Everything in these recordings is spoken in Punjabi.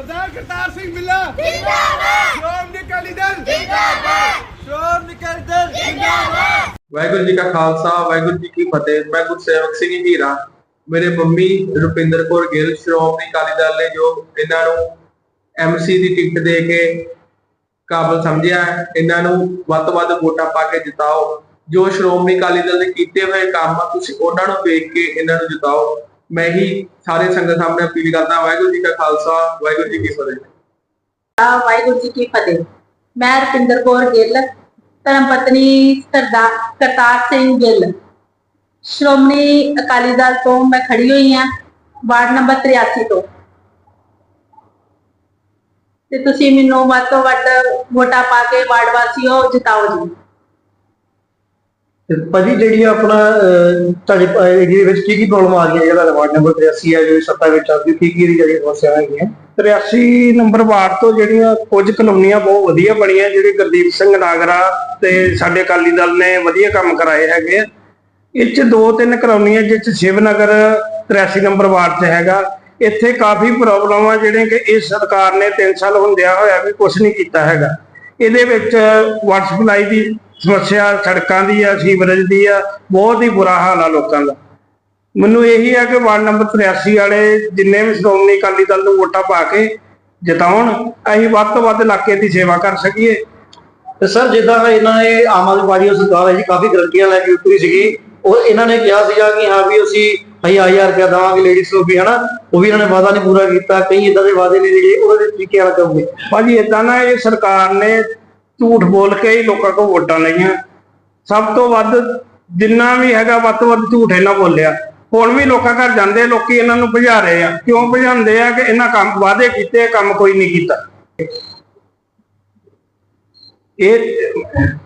ਸਿੰਘ ਬਿੱਲਾ ਜਿੰਦਾਬਾਦ! ਸ਼੍ਰੋਮਣੀ ਅਕਾਲੀ ਦਲ। ਜਿੰਦਾਬਾਦ! ਸ਼੍ਰੋਮਣੀ ਅਕਾਲੀ ਦਲ। ਜਿੰਦਾਬਾਦ! ਵਾਹਿਗੁਰੂ ਜੀ ਕਾ ਖਾਲਸਾ ਵਾਹਿਗੁਰੂ ਜੀ ਕੀ ਫਤਿਹ। ਮੈਂ ਗੁਰਸੇਵਕ ਸਿੰਘ ਹੀਰਾ। ਮੇਰੇ ਮੰਮੀ ਰੁਪਿੰਦਰ ਕੌਰ ਗਿੱਲ ਸ਼੍ਰੋਮਣੀ ਅਕਾਲੀ ਦਲ ਨੇ ਜੋ ਇਹਨਾਂ ਨੂੰ ਐਮਸੀ ਦੀ ਟਿਕਟ ਦੇ ਕੇ ਕਾਬਲ ਸਮਝਿਆ ਇਹਨਾਂ ਨੂੰ ਵੱਧ ਤੋਂ ਵੱਧ ਵੋਟਾਂ ਪਾ ਕੇ ਜਿਤਾਓ। ਜੋ ਸ਼੍ਰੋਮਣੀ ਅਕਾਲੀ ਦਲ ਨੇ ਕੀਤੇ ਹੋਏ ਕੰਮ ਤੁਸੀਂ ਉਹਨਾਂ ਨੂੰ ਵੇਖ ਕੇ ਇਹਨਾਂ ਨੂੰ ਜਿਤਾਓ। ਮੈਂ ਹੀ ਸਾਰੇ ਸੰਗਤ ਸਾਹਮਣੇ ਅਪੀਲ ਕਰਦਾ ਵਾਹਿਗੁਰੂ ਜੀ ਕਾ ਖਾਲਸਾ, ਵਾਹਿਗੁਰੂ ਜੀ ਕੀ ਫਤਿਹ। ਆ ਵਾਹਿਗੁਰੂ ਜੀ ਕੀ ਫਤਿਹ। ਮੈਂ ਰਪਿੰਦਰ ਕੌਰ ਗਿੱਲ, ਧਰਮ ਪਤਨੀ ਸਰਦਾਰ ਕਰਤਾਰ ਸਿੰਘ ਗਿੱਲ। ਸ਼੍ਰੋਮਣੀ ਅਕਾਲੀ ਦਲ ਤੋਂ ਮੈਂ ਖੜੀ ਹੋਈ ਆ ਵਾਰਡ ਨੰਬਰ 83 ਤੋਂ। ਤੇ ਤੁਸੀਂ ਮੈਨੂੰ ਵੱਧ ਤੋਂ ਵੱਧ ਵੋਟਾਂ ਪਾ ਕੇ ਵਾਰਡ ਵਾਸੀਓ ਜਿਤਾਓ ਜੀ। ਭਾਜੀ ਜਿਹੜੀ ਆਪਣਾ ਤੁਹਾਡੇ ਏਰੀਆ ਵਿੱਚ ਕੀ ਕੀ ਪ੍ਰੋਬਲਮ ਆ ਰਹੀਆਂ ਜਿਹੜਾ ਵਾਰਡ ਨੰਬਰ 83 ਹੈ ਜੋ ਸੱਤਾ ਵਿੱਚ ਆਉਂਦੀ ਕੀ ਕੀ ਜਿਹੜੀ ਸਮੱਸਿਆ ਹੈਗੀਆਂ? 83 ਨੰਬਰ ਵਾਰਡ ਤੋਂ ਜਿਹੜੀਆਂ ਕੁਝ ਕਲੋਨੀਆਂ ਬਹੁਤ ਵਧੀਆ ਬਣੀਆਂ, ਜਿਹੜੇ ਗੁਰਦੀਪ ਸਿੰਘ ਨਾਗਰਾ ਤੇ ਸਾਡੇ ਅਕਾਲੀ ਦਲ ਨੇ ਵਧੀਆ ਕੰਮ ਕਰਾਏ ਹੈਗੇ ਆ। ਇਹ ਚ ਦੋ ਤਿੰਨ ਕਲੋਨੀਆਂ ਜਿਸ ਚ ਸ਼ਿਵਨਗਰ 83 ਨੰਬਰ ਵਾਰਡ 'ਚ ਹੈਗਾ। ਇੱਥੇ ਕਾਫੀ ਪ੍ਰੋਬਲਮ ਆ, ਜਿਹੜੇ ਕਿ ਇਸ ਸਰਕਾਰ ਨੇ 3 ਸਾਲ ਹੁੰਦਿਆ ਹੋਇਆ ਵੀ ਕੁਝ ਨਹੀਂ ਕੀਤਾ ਹੈਗਾ। ਇਹਦੇ ਵਿੱਚ ਵਾਟਰ ਸਪਲਾਈ ਦੀ ਸਮੱਸਿਆ ਸੜਕਾਂ ਦੀ ਆ ਸੀਵਰੇਜ ਦੀ ਆ ਬਹੁਤ ਹੀ ਬੁਰਾ ਹਾਲ ਆ ਲੋਕਾਂ ਦਾ। ਮੈਨੂੰ ਇਹੀ ਹੈ ਕਿ ਵਾਰਡ ਨੰਬਰ 83 ਵਾਲੇ ਜਿੰਨੇ ਵੀ ਸ਼੍ਰੋਮਣੀ ਅਕਾਲੀ ਦਲ ਨੂੰ ਵੋਟਾਂ ਪਾ ਕੇ ਜਿਤਾਉਣ ਅਸੀਂ ਵੱਧ ਤੋਂ ਵੱਧ ਇਲਾਕੇ ਦੀ ਸੇਵਾ ਕਰ ਸਕੀਏ। ਤੇ ਸਰ ਜਿੱਦਾਂ ਇਹਨਾਂ ਨੇ ਆਮ ਆਦਮੀ ਪਾਰਟੀ ਦੀ ਸਰਕਾਰ ਹੈ ਜੀ ਕਾਫੀ ਗਰੰਟੀਆਂ ਲੈ ਕੇ ਉੱਤਰੀ ਸੀਗੀ। ਉਹ ਇਹਨਾਂ ਨੇ ਕਿਹਾ ਸੀਗਾ ਕਿ ਹਾਂ ਵੀ ਅਸੀਂ 1000 ਰੁਪਇਆ ਦੇਵਾਂਗੇ ਲੇਡੀਜ਼ ਨੂੰ ਵੀ ਹਨਾ? ਉਹ ਵੀ ਇਹਨਾਂ ਨੇ ਵਾਅਦਾ ਨਹੀਂ ਪੂਰਾ ਕੀਤਾ। ਕਈ ਇਦਾਂ ਦੇ ਵਾਅਦੇ ਨੇ ਜਿਹੜੇ ਉਹਦੇ ਵਿੱਚ ਕੀ ਕਹਿਣਾ ਚਾਹੋਗੇ ਭਾਜੀ ਇਦਾਂ ਨਾ ਇਹ ਸਰਕਾਰ ਨੇ ਝੂਠ ਬੋਲ ਕੇ ਹੀ ਲੋਕਾਂ ਕੋਲ ਵੋਟਾਂ ਲਈਆਂ। ਸਭ ਤੋਂ ਵੱਧ ਜਿੰਨਾ ਵੀ ਹੈਗਾ, ਵੱਧ ਤੋਂ ਵੱਧ ਝੂਠ ਇਹਨਾਂ ਬੋਲਿਆ। ਹੁਣ ਵੀ ਲੋਕਾਂ ਘਰ ਜਾਂਦੇ ਲੋਕੀ ਇਹਨਾਂ ਨੂੰ ਭਜਾ ਰਹੇ ਆ। ਕਿਉਂ ਭਜਾਉਂਦੇ ਆ ਕਿ ਇਹਨਾਂ ਕੰਮ ਵਾਅਦੇ ਕੀਤੇ ਕੰਮ ਕੋਈ ਨਹੀਂ ਕੀਤਾ। ਇਹ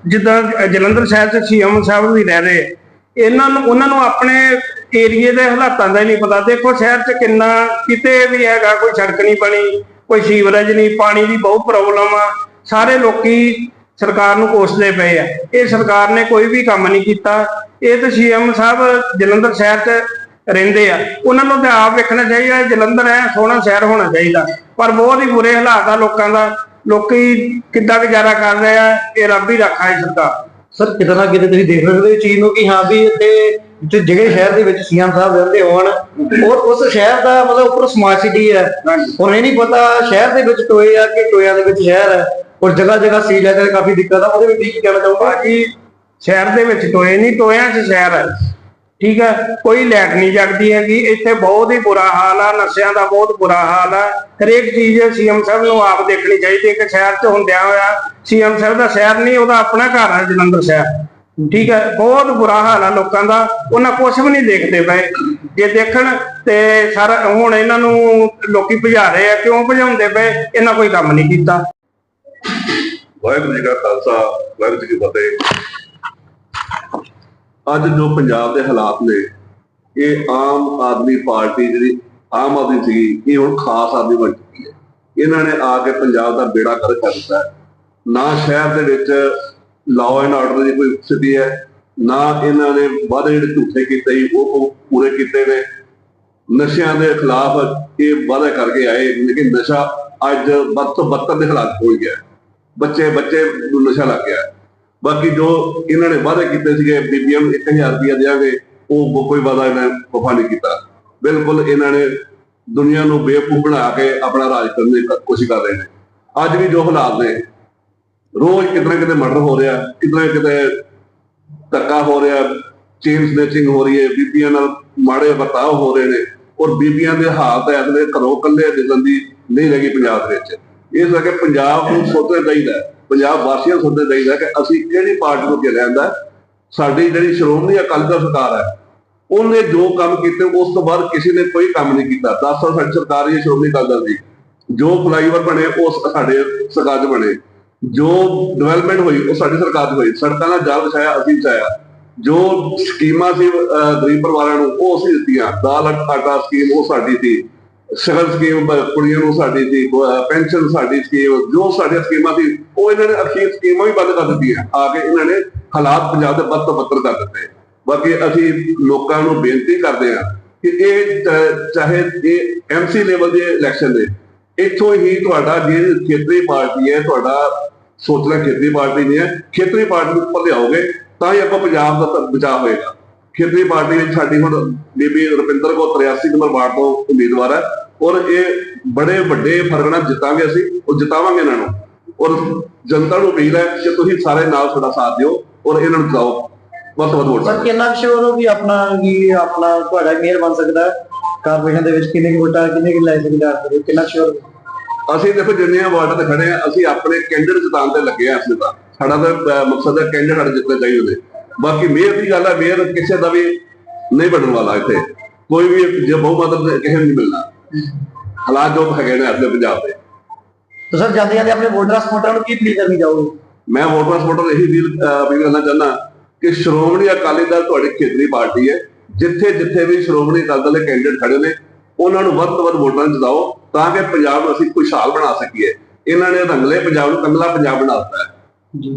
ਜਿੱਦਾਂ ਜਲੰਧਰ ਸ਼ਹਿਰ ਚ ਸੀਐਮ ਸਾਹਿਬ ਵੀ ਰਹਿ ਰਹੇ ਇਹਨਾਂ ਨੂੰ, ਉਹਨਾਂ ਨੂੰ ਆਪਣੇ ਏਰੀਏ ਦੇ ਹਾਲਾਤਾਂ ਦਾ ਹੀ ਨਹੀਂ ਪਤਾ। ਦੇਖੋ ਸ਼ਹਿਰ ਚ ਕਿੰਨਾ, ਕਿਤੇ ਵੀ ਹੈਗਾ, ਕੋਈ ਸੜਕ ਨਹੀਂ ਬਣੀ, ਕੋਈ ਸੀਵਰੇਜ ਨਹੀਂ, ਪਾਣੀ ਦੀ ਬਹੁਤ ਪ੍ਰੋਬਲਮ ਆ। ਸਾਰੇ ਲੋਕੀ ਸਰਕਾਰ ਨੂੰ ਕੋਸਦੇ ਪਏ ਆ। ਇਹ ਸਰਕਾਰ ਨੇ ਕੋਈ ਵੀ ਕੰਮ ਨਹੀਂ ਕੀਤਾ। ਇਹ ਤੇ ਸੀਐਮ ਸਾਹਿਬ ਜਲੰਧਰ ਸ਼ਹਿਰ 'ਚ ਰਹਿੰਦੇ ਆ। ਉਹਨਾਂ ਨੂੰ ਤਾਂ ਆਪ ਵੇਖਣਾ ਚਾਹੀਦਾ ਜਲੰਧਰ ਐ ਸੋਹਣਾ ਸ਼ਹਿਰ ਹੋਣਾ ਚਾਹੀਦਾ। ਪਰ ਬਹੁਤ ਹੀ ਬੁਰੇ ਹਾਲਾਤ ਆ ਲੋਕਾਂ ਦਾ। ਲੋਕੀ ਕਿੱਦਾਂ ਗੁਜ਼ਾਰਾ ਕਰ ਰਹੇ ਆ ਇਹ ਰੱਬ ਹੀ ਰੱਖਾ ਹੈ ਸਰਕਾਰ ਸਰ ਕਿਤੇ ਨਾ ਕਿਤੇ ਤੁਸੀਂ ਦੇਖ ਸਕਦੇ ਹੋ ਚੀਜ਼ ਨੂੰ ਕਿ ਹਾਂ ਵੀ ਇੱਥੇ ਜਿੱਥੇ ਜਿਹੜੇ ਸ਼ਹਿਰ ਦੇ ਵਿੱਚ ਸੀਐਮ ਸਾਹਿਬ ਰਹਿੰਦੇ ਹੋਣ ਔਰ ਉਸ ਸ਼ਹਿਰ ਦਾ ਮਤਲਬ ਉੱਪਰ ਸਮਾਰਟ ਸਿਟੀ ਹੈ। ਹੁਣ ਇਹ ਨਹੀਂ ਪਤਾ ਸ਼ਹਿਰ ਦੇ ਵਿੱਚ ਟੋਏ ਆ ਕਿ ਟੋਇਆਂ ਦੇ ਵਿੱਚ ਸ਼ਹਿਰ ਹੈ। ਔਰ ਜਗ੍ਹਾ ਜਗ੍ਹਾ ਸੀਲ ਹੈ ਤੇ ਕਾਫੀ ਦਿੱਕਤ ਆ, ਉਹਦੇ ਵਿੱਚ ਕੀ ਕਹਿਣਾ ਚਾਹੋਗੇ? ਭਾਜੀ, ਸ਼ਹਿਰ ਦੇ ਵਿੱਚ ਟੋਏ ਨਹੀਂ, ਟੋਇਆਂ 'ਚ ਸ਼ਹਿਰ ਹੈ ਠੀਕ ਹੈ ਕੋਈ ਲੈਟ ਨਹੀਂ ਜਗਦੀ ਹੈਗੀ, ਇੱਥੇ ਬਹੁਤ ਹੀ ਬੁਰਾ ਹਾਲ ਆ, ਨਸ਼ਿਆਂ ਦਾ ਬਹੁਤ ਬੁਰਾ ਹਾਲ ਆ। ਹਰੇਕ ਚੀਜ਼ ਸੀਐਮ ਸਾਹਿਬ ਨੂੰ ਆਪ ਦੇਖਣੀ ਚਾਹੀਦੀ ਹੈ ਕਿ ਸ਼ਹਿਰ 'ਚ ਹੁੰਦਿਆਂ ਹੋਇਆ ਸੀਐਮ ਸਾਹਿਬ ਦਾ ਸ਼ਹਿਰ ਨਹੀਂ, ਉਹਦਾ ਆਪਣਾ ਘਰ ਹੈ ਜਲੰਧਰ ਸ਼ਹਿਰ। ਠੀਕ ਹੈ ਬਹੁਤ ਬੁਰਾ ਹਾਲ ਆ ਲੋਕਾਂ ਦਾ, ਉਹਨਾਂ ਕੁਝ ਵੀ ਨਹੀਂ ਦੇਖਦੇ ਪਏ। ਜੇ ਦੇਖਣ ਤੇ ਸਾਰਾ, ਹੁਣ ਇਹਨਾਂ ਨੂੰ ਲੋਕੀ ਭਜਾ ਰਹੇ ਆ, ਕਿਉਂ ਭਜਾਉਂਦੇ ਪਏ? ਇਹਨਾਂ ਕੋਈ ਕੰਮ ਨਹੀਂ ਕੀਤਾ। ਵਾਹਿਗੁਰੂ ਜੀ ਕਾ ਖਾਲਸਾ, ਵਾਹਿਗੁਰੂ ਜੀ ਕੀ ਫਤਿਹ। ਅੱਜ ਜੋ ਪੰਜਾਬ ਦੇ ਹਾਲਾਤ ਨੇ, ਇਹ ਆਮ ਆਦਮੀ ਪਾਰਟੀ ਜਿਹੜੀ ਆਮ ਆਦਮੀ ਸੀ ਇਹ ਹੁਣ ਖਾਸ ਆਦਮੀ ਬਣ ਚੁੱਕੀ ਹੈ। ਇਹਨਾਂ ਨੇ ਆ ਕੇ ਪੰਜਾਬ ਦਾ ਬੇੜਾ ਕਰ ਕਰ ਦਿੱਤਾ ਨਾ ਸ਼ਹਿਰ ਦੇ ਵਿੱਚ ਲਾਅ ਐਂਡ ਆਰਡਰ ਦੀ ਕੋਈ ਸਥਿਤੀ ਹੈ, ਨਾ ਇਹਨਾਂ ਨੇ ਵਾਅਦੇ ਜਿਹੜੇ ਝੂਠੇ ਕੀਤੇ ਸੀ, ਉਹ ਪੂਰੇ ਕੀਤੇ ਨੇ। ਨਸ਼ਿਆਂ ਦੇ ਖਿਲਾਫ ਇਹ ਵਾਅਦਾ ਕਰਕੇ ਆਏ, ਲੇਕਿਨ ਨਸ਼ਾ ਅੱਜ ਵੱਧ ਤੋਂ ਬੱਤਰ ਦੇ ਹਾਲਾਤ ਹੋ ਗਿਆ ਬੱਚੇ ਬੱਚੇ ਨੂੰ ਨਸ਼ਾ ਲੱਗ ਗਿਆ। ਬਾਕੀ ਜੋ ਇਹਨਾਂ ਨੇ ਵਾਅਦੇ ਕੀਤੇ ਸੀਗੇ, ਬੀਬੀਆਂ ਨੂੰ 1000 ਰੁਪਇਆ ਦੇਵਾਂਗੇ ਉਹ ਕੋਈ ਵਾਅਦਾ ਇਹਨਾਂ ਵਫਾ ਨਹੀਂ ਕੀਤਾ। ਬਿਲਕੁਲ ਇਹਨਾਂ ਨੇ ਦੁਨੀਆ ਨੂੰ ਬੇਵਕੂਫ ਬਣਾ ਕੇ ਆਪਣਾ ਰਾਜ ਕਰਨ ਦੀ ਕੋਸ਼ਿਸ਼ ਕਰ ਰਹੇ ਨੇ। ਅੱਜ ਵੀ ਜੋ ਹਾਲਾਤ ਨੇ, ਰੋਜ਼ ਕਿਤੇ ਕਿਤੇ ਮਰਡਰ ਹੋ ਰਿਹਾ ਕਿਤੇ ਕਿਤੇ ਧੱਕਾ ਹੋ ਰਿਹਾ, ਚੇਨ ਸਨੈਚਿੰਗ ਹੋ ਰਹੀ ਹੈ, ਬੀਬੀਆਂ ਨਾਲ ਮਾੜੇ ਵਰਤਾਅ ਹੋ ਰਹੇ ਨੇ, ਔਰ ਬੀਬੀਆਂ ਦੇ ਹਾਲਤ ਐਸਲੇ ਘਰੋਂ ਕੱਲੇ ਦਿਲਨ ਦੀ ਨਹੀਂ ਲੱਗੀ ਪੰਜਾਬ ਦੇ ਵਿੱਚ। ਇਸ ਕਰਕੇ ਪੰਜਾਬ ਨੂੰ ਸੋਚਣਾ ਚਾਹੀਦਾ ਪੰਜਾਬ ਵਾਸੀਆਂ ਨੂੰ ਸੋਚਣਾ ਚਾਹੀਦਾ ਕਿ ਅਸੀਂ ਕਿਹੜੀ ਪਾਰਟੀ ਨੂੰ ਚਲੇ ਆਂਦਾ ਸਾਡੀ ਜਿਹੜੀ ਸ਼੍ਰੋਮਣੀ ਅਕਾਲੀ ਦਲ ਸਰਕਾਰ ਹੈ, ਉਹਨੇ ਜੋ ਕੰਮ ਕੀਤੇ, ਉਸ ਤੋਂ ਬਾਅਦ ਕਿਸੇ ਨੇ ਕੋਈ ਕੰਮ ਨਹੀਂ ਕੀਤਾ। 10 ਸਾਲ ਸਾਡੀ ਸਰਕਾਰ ਹੀ ਹੈ ਸ਼੍ਰੋਮਣੀ ਅਕਾਲੀ ਦਲ ਦੀ। ਜੋ ਫਲਾਈਓਵਰ ਬਣੇ ਉਹ ਸਾਡੇ ਸਰਕਾਰ 'ਚ ਬਣੇ। ਜੋ ਡਿਵੈਲਪਮੈਂਟ ਹੋਈ, ਉਹ ਸਾਡੀ ਸਰਕਾਰ 'ਚ ਹੋਈ। ਸੜਕਾਂ ਦਾ ਜਾਲ ਵਿਛਾਇਆ, ਅਸੀਂ ਵਿਛਾਇਆ। ਜੋ ਸਕੀਮਾਂ ਸੀ ਗਰੀਬ ਪਰਿਵਾਰਾਂ ਨੂੰ, ਉਹ ਅਸੀਂ ਦਿੱਤੀਆਂ। ਦਾਲ ਆਟਾ ਸਕੀਮ ਉਹ ਸਾਡੀ ਸੀ। ਸ਼ਗਨ ਸਕੀਮ ਕੁੜੀਆਂ ਨੂੰ ਸਾਡੀ ਸੀ ਪੈਨਸ਼ਨ ਸਾਡੀ ਸਕੀਮ, ਜੋ ਸਾਡੀਆਂ ਸਕੀਮਾਂ ਸੀ, ਉਹ ਇਹਨਾਂ ਨੇ ਅਖੀਰ ਸਕੀਮਾਂ ਵੀ ਬੰਦ ਕਰ ਦਿੱਤੀਆਂ। ਆ ਕੇ ਇਹਨਾਂ ਨੇ ਹਾਲਾਤ ਪੰਜਾਬ ਦੇ ਬੱਤ ਤੋਂ ਬੱਤਰ ਕਰ ਦਿੱਤੇ। ਬਾਕੀ ਅਸੀਂ ਲੋਕਾਂ ਨੂੰ ਬੇਨਤੀ ਕਰਦੇ ਹਾਂ ਕਿ ਇਹ ਚਾਹੇ ਇਹ ਐਮਸੀ ਲੈਵਲ ਦੇ ਇਲੈਕਸ਼ਨ ਦੇ ਇੱਥੋਂ ਹੀ ਤੁਹਾਡਾ ਜੇ ਖੇਤਰੀ ਪਾਰਟੀ ਹੈ, ਤੁਹਾਡਾ ਸੋਚਣਾ ਖੇਤਰੀ ਪਾਰਟੀ ਨਹੀਂ ਹੈ, ਖੇਤਰੀ ਪਾਰਟੀ ਨੂੰ ਉੱਪਰ ਲਿਆਓਗੇ, ਤਾਂ ਹੀ ਆਪਾਂ ਪੰਜਾਬ ਦਾ ਬਚਾਅ ਹੋਏਗਾ। ਖੇਤਰੀ ਪਾਰਟੀ ਵਿੱਚ ਸਾਡੀ ਹੁਣ ਬੀਬੀ ਰੁਪਿੰਦਰ ਕੌਰ 83 ਨੰਬਰ ਵਾਰਡ ਤੋਂ ਉਮੀਦਵਾਰ ਹੈ ਔਰ ਇਹ ਬੜੇ ਵੱਡੇ ਫ਼ਰਕ ਨਾਲ ਜਿੱਤਾਂਗੇ ਅਸੀਂ ਉਹ ਜਿਤਾਵਾਂਗੇ ਇਹਨਾਂ ਨੂੰ। ਔਰ ਜਨਤਾ ਨੂੰ ਅਪੀਲ ਹੈ ਕਿ ਤੁਸੀਂ ਸਾਰੇ ਨਾਲ ਸਾਡਾ ਸਾਥ ਦਿਓ ਔਰ ਇਹਨਾਂ ਨੂੰ ਜਿਤਾਓ। ਵੱਧ ਤੋਂ ਵੱਧ ਵੋਟ ਸਰ ਕਿੰਨਾ ਸ਼ੋਰ ਹੋ ਵੀ ਆਪਣਾ ਕੀ ਆਪਣਾ ਤੁਹਾਡਾ ਮੇਅਰ ਬਣ ਸਕਦਾ ਕਾਰਪੋਰੇਸ਼ਨ ਦੇ ਵਿੱਚ ਕਿੰਨੇ ਕੁ ਵੋਟਾਂ ਕਿੰਨੇ ਕੁ ਲੈ ਸਕਦੇ ਕਿੰਨਾ ਸ਼ੋਰ ਅਸੀਂ ਦੇਖੋ ਜਿੰਨੀਆਂ ਵਾਰਡਾਂ ਤੇ ਖੜੇ ਆ ਅਸੀਂ ਆਪਣੇ ਕੈਂਡੀਡੇਟ ਜਿਤਾਉਣ ਤੇ ਲੱਗੇ ਆ ਅਸੀਂ ਤਾਂ। ਸਾਡਾ ਤਾਂ ਮਕਸਦ ਹੈ ਕੈਂਡੀਡੇਟ ਸਾਡੇ ਜਿੱਤਣੇ ਚਾਹੀਦੇ ਬਾਕੀ ਮੇਅਰ ਦੀ ਗੱਲ ਹੈ ਮੇਅਰ ਕਿਸੇ ਦਾ ਵੀ ਨਹੀਂ ਬਣਨ ਵਾਲਾ ਇੱਥੇ। ਕੋਈ ਵੀ ਜੇ ਬਹੁਮਤ ਕਿਸੇ ਨੂੰ ਨਹੀਂ ਮਿਲਣਾ। ਹਾਲਾਤ ਜੋ ਹੈਗੇ ਨੇ ਆਪਣੇ ਪੰਜਾਬ ਦੇ। ਤਾਂ ਸਰ ਜਾਂਦੇ ਜਾਂਦੇ ਆਪਣੇ ਵੋਟਰਾਂ ਸਪੋਰਟਰਾਂ ਨੂੰ ਕੀ ਅਪੀਲ ਕਰਨੀ ਚਾਹੋਗੇ? ਮੈਂ ਵੋਟਰਾਂ ਸਪੋਰਟਰ ਇਹੀ ਅਪੀਲ ਅਪੀਲ ਕਰਨਾ ਚਾਹੁੰਦਾ ਕਿ ਸ਼੍ਰੋਮਣੀ ਅਕਾਲੀ ਦਲ ਤੁਹਾਡੀ ਖੇਤਰੀ ਪਾਰਟੀ ਹੈ। ਜਿੱਥੇ ਜਿੱਥੇ ਵੀ ਸ਼੍ਰੋਮਣੀ ਅਕਾਲੀ ਦਲ ਦੇ ਕੈਂਡੀਡੇਟ ਖੜੇ ਨੇ ਉਹਨਾਂ ਨੂੰ ਵੱਧ ਤੋਂ ਵੱਧ ਵੋਟਾਂ ਜਿਤਾਓ ਤਾਂ ਕਿ ਪੰਜਾਬ ਨੂੰ ਅਸੀਂ ਖੁਸ਼ਹਾਲ ਬਣਾ ਸਕੀਏ। ਇਹਨਾਂ ਨੇ ਰੰਗਲੇ ਪੰਜਾਬ ਨੂੰ ਕੰਗਲਾ ਪੰਜਾਬ ਬਣਾ ਦਿੱਤਾ ਹੈ। ਜੀ।